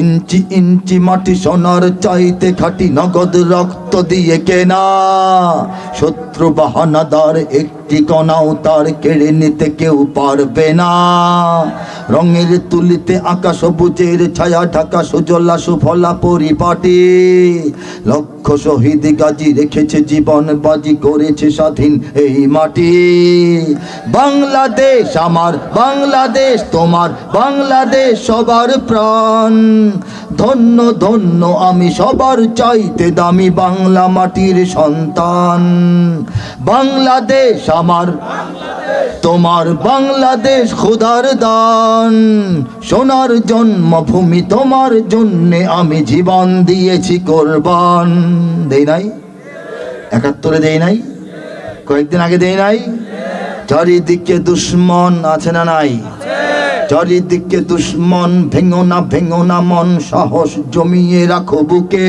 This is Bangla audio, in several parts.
ইঞ্চি ইঞ্চি মাটি সোনার চাইতে খাটি নগদ রক্ত। দিয়ে কেনা। শত্রু বাহানাদার একটি কণাও তার কেড়ে নিতে কেউ পারবে না। রঙের তুলিতে আকাশ সবুজের ছায়া ঢাকা সুজলা সুফলা পরিপাটি। লক্ষ শহীদ গাজী রেখেছে জীবন, বাজি করেছে স্বাধীন এই মাটি। বাংলাদেশ আমার, বাংলাদেশ তোমার, বাংলাদেশ সবার প্রাণ। ধন্য ধন্য আমি সবার চাইতে দামি বাংলা মাটির সন্তান। বাংলাদেশ আমার। তোমার বাংলাদেশ খোদার দান। সোনার জন্মভূমি তোমার জন্যে আমি জীবন দিয়েছি কোরবান। দেই নাই? একাত্তরে দেই নাই? কয়েকদিন আগে দেই নাই? চারিদিকে দুশ্মন আছে না নাই? চারিদিকে দুশ্মন, ভেঙো না ভেঙো না, মন সাহস জমিয়ে রাখো বুকে।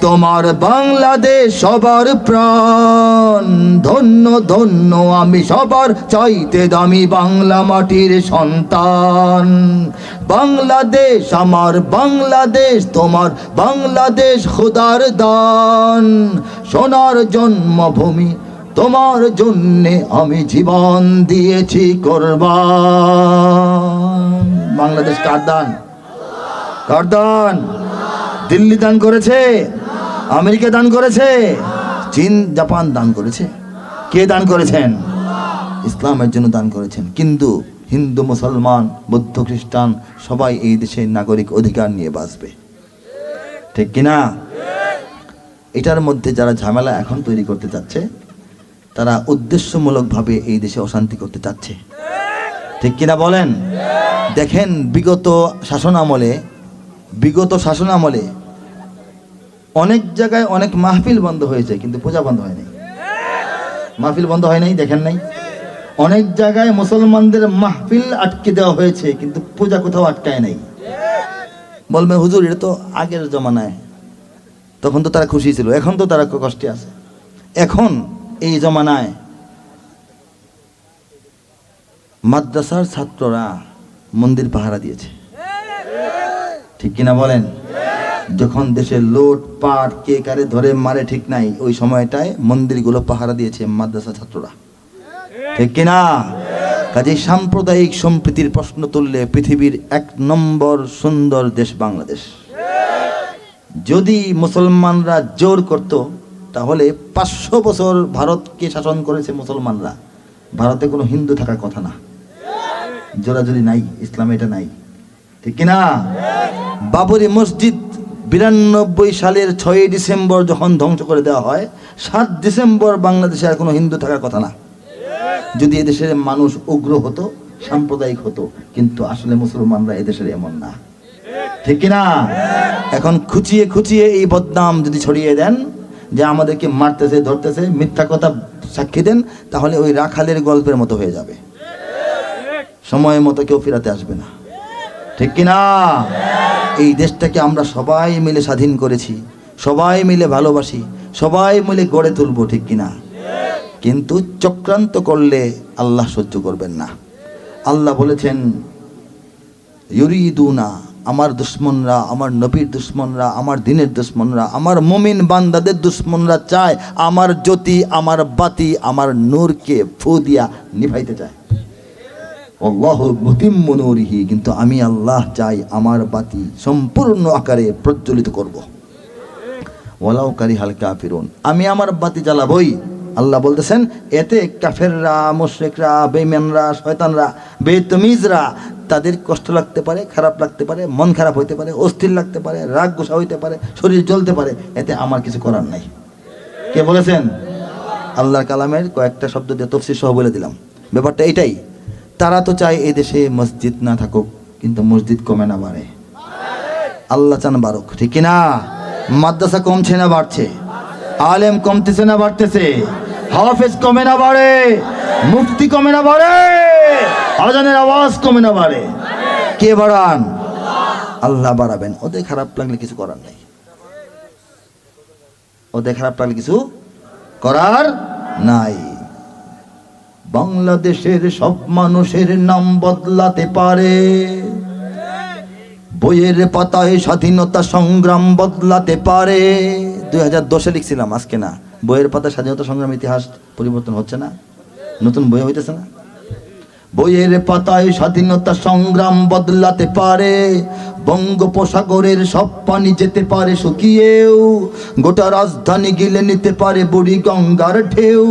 তোমার বাংলাদেশ সবার প্রাণ। ধন্য ধন্য, আমি সবার চাইতে দামি বাংলা মাটির সন্তান। বাংলাদেশ, আমার বাংলাদেশ, তোমার বাংলাদেশ খোদার দান। সোনার জন্মভূমি, তোমার জন্যে আমি জীবন দিয়েছি করবান। বাংলাদেশ কার দান? কার দান? দিল্লি দান করেছে? আমেরিকা দান করেছে। চীন, জাপান দান করেছে। কে দান করেছেন? ইসলামের জন্য দান করেছেন। কিন্তু হিন্দু, মুসলমান, বৌদ্ধ, খ্রিস্টান, সবাই এই দেশের নাগরিক অধিকার নিয়ে বাঁচবে। ঠিক কিনা? এটার মধ্যে যারা ঝামেলা এখন তৈরি করতে চাচ্ছে, তারা উদ্দেশ্যমূলকভাবে এই দেশে অশান্তি করতে চাচ্ছে। ঠিক কিনা বলেন? দেখেন, বিগত শাসন আমলে, বিগত শাসন আমলে অনেক জায়গায় অনেক মাহফিল বন্ধ হয়েছে, কিন্তু পূজা বন্ধ হয় নাই মাহফিল বন্ধ হয় নাই, দেখেন নাই? অনেক জায়গায় মুসলমানদের মাহফিল আটকে দেওয়া হয়েছে, কিন্তু পূজা কোথাও আটকায় নাই। বলবে, হুজুর, এটা তো আগের জমানায়। তখন তো তারা খুশি ছিল, এখন তো তারা কষ্টে আছে। এখন এই জমানায় মাদ্রাসার ছাত্ররা মন্দির পাহারা দিয়েছে। ঠিক কিনা বলেন? যখন দেশে লোট, পাট, কে কারে ধরে মারে ঠিক নাই, ওই সময়টায় মন্দিরগুলো পাহারা দিয়েছে মাদ্রাসা ছাত্ররা। ঠিক কিনা? কাজে সাম্প্রদায়িক সম্প্রীতির প্রশ্ন তুললে পৃথিবীর এক নম্বর সুন্দর দেশ বাংলাদেশ। যদি মুসলমানরা জোর করত, তাহলে পাঁচশো বছর ভারতকে শাসন করেছে মুসলমানরা। ভারতে কোনো হিন্দু থাকার কথা না। জোরাজুরি নাই, ইসলামে এটা নাই। ঠিক কিনা? বাবরি মসজিদ বিরানব্বই সালের ছয়ই ডিসেম্বর যখন ধ্বংস করে দেওয়া হয়, সাত ডিসেম্বর বাংলাদেশে আর কোনো হিন্দু থাকার কথা না। যদি এদেশের মানুষ উগ্র হতো, সাম্প্রদায়িক হতো, কিন্তু আসলে মুসলমানরা এদেশের এমন না। ঠিক কিনা? এখন খুচিয়ে খুচিয়ে এই বদনাম যদি ছড়িয়ে দেন, যে আমাদেরকে মারতেছে, ধরতেছে, মিথ্যা কথা সাক্ষী দেন, তাহলে ওই রাখালের গল্পের মতো হয়ে যাবে। সময় মতো কেউ ফেরাতে আসবে না। ঠিক কিনা? এই দেশটাকে আমরা সবাই মিলে স্বাধীন করেছি, সবাই মিলে ভালোবাসি, সবাই মিলে গড়ে তুলবো, ঠিক কিনা? কিন্তু চক্রান্ত করলে আল্লাহ সহ্য করবেন না। আল্লাহ বলেছেন, ইউরিদুনা, আমার দুশ্মনরা, আমার নবীর দুশ্মনরা, আমার দিনের দুশ্মনরা, আমার মুমিন বান্দাদের দুশ্মনরা চায় আমার জ্যোতি, আমার বাতি, আমার নূরকে ফু দিয়া নিভাইতে চায়। আল্লাহ মুতিম্মু নূরিহি, কিন্তু আমি আল্লাহ চাই আমার বাতি সম্পূর্ণ আকারে প্রজ্বলিত করব। ওয়ালাউ কারি হাল কাফিরুন, আমি আমার বাতি জ্বালাবই। আল্লাহ বলতেছেন, এতে কাফেররা, মুশরিকরা, বেঈমানরা, শয়তানরা, বেতমিজরা, তাদের কষ্ট লাগতে পারে, খারাপ লাগতে পারে, মন খারাপ হইতে পারে, অস্থির লাগতে পারে, রাগ গোসা হইতে পারে, শরীর জ্বলতে পারে, এতে আমার কিছু করার নাই। কে বলেছেন? আল্লাহর কালামের কয়েকটা শব্দ দিয়ে তফসির সহ বলে দিলাম। ব্যাপারটা এটাই। তারা তো চায় এই দেশে মসজিদ না থাকুক, কিন্তু মসজিদ কমে না বাড়ে। আল্লাহ চান বারক ঠিক না মাদ্রাসা কমছে না বাড়ছে, আলেম কমতেছে না বাড়তেছে, হাফেজ কমে না বাড়ে, মুফতি কমে না বাড়ে, আজানের আওয়াজ কমে না বাড়ে। কে বাড়ান? আল্লাহ বাড়াবেন। ওদের খারাপ লাগলে কিছু করার নাই। ওদের খারাপ লাগলে কিছু করার নাই। বাংলাদেশের সব মানুষের নাম বদলাতে পারে। বইয়ের পাতায় স্বাধীনতা সংগ্রাম বদলাতে পারে। দুই হাজার দশে লিখছিলাম, আজকে না। বইয়ের পাতায় স্বাধীনতা সংগ্রাম ইতিহাস পরিবর্তন হচ্ছে না? নতুন বই হইতেছে না? বইয়ের পাতায় স্বাধীনতা সংগ্রাম বদলাতে পারে, বঙ্গোপসাগরের সব পানি যেতে পারে শুকিয়েও, গোটা রাজধানী গিলে নিতে পারে বুড়ি গঙ্গার ঢেউ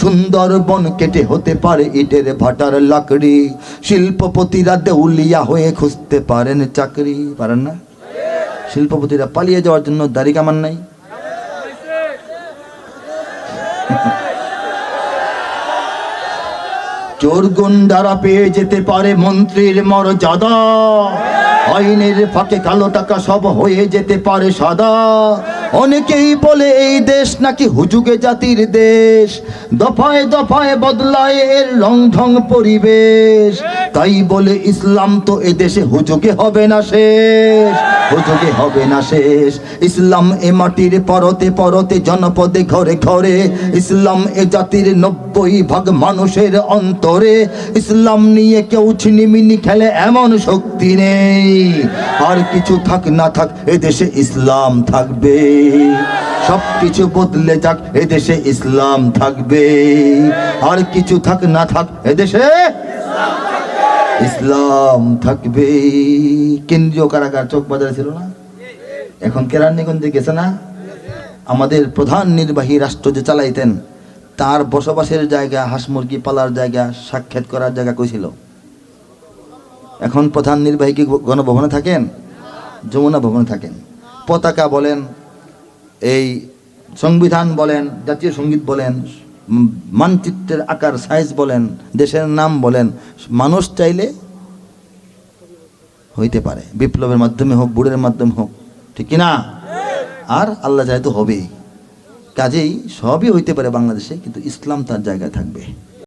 সুন্দর বন কেটে হতে পারে ইটের ভাটার লাকড়ি, শিল্পপতিরা দেউলিয়া হয়ে খুঁজতে পারেন চাকরি। পারেন না? শিল্পপতিরা পালিয়ে যাওয়ার জন্য দাড়ি কামান নাই? চোর গুন্ডারা পেয়ে যেতে পারে মন্ত্রীর মর্যাদা। আইনের ফাঁকে কালো টাকা সব হয়ে যেতে পারে সাদা। অনেকেই বলে এই দেশ নাকি হুজুগে জাতির দেশ। দফায় দফায় বদলায় এর রং ঢং পরিবেশ। তাই বলে ইসলাম তো এ দেশে হুজুগে হবে না শেষ। হুজুগে হবে না শেষ। ইসলাম এ মাটির পরতে পরতে জনপদে ঘরে ঘরে। ইসলাম এ জাতির নব্বই ভাগ মানুষের অন্তরে। ইসলাম নিয়ে কেউ ছিনিমিনি খেলে এমন শক্তি নেই। আর কিছু থাক না থাক এ দেশে ইসলাম থাকবে। সব কিছু বদলে যাক এ দেশে ইসলাম থাকবে। আর কিছু থাক, না থাক এ দেশে ইসলাম থাকবে। কেন্দ্রীয় কারাগার চোখ বাজারে ছিল না? এখন কেরানীগঞ্জে গেছে না? আমাদের প্রধান নির্বাহী রাষ্ট্র যে চালাইতেন, তার বসবাসের জায়গা, হাঁস মুরগি পালার জায়গা, সাক্ষাৎ করার জায়গা কই ছিল? এখন প্রধান নির্বাহী কি গণভবনে থাকেন? যমুনা ভবনে থাকেন। পতাকা বলেন এই সংবিধান বলেন, জাতীয় সংগীত বলেন মানচিত্রের আকার, সাইজ বলেন, দেশের নাম বলেন, মানুষ চাইলে হইতে পারে। বিপ্লবের মাধ্যমে হোক, বুড়ের মাধ্যমে হোক, ঠিক না আর আল্লাহ চাই তো হবেই। কাজেই সবই হইতে পারে বাংলাদেশে, কিন্তু ইসলাম তার জায়গায় থাকবে।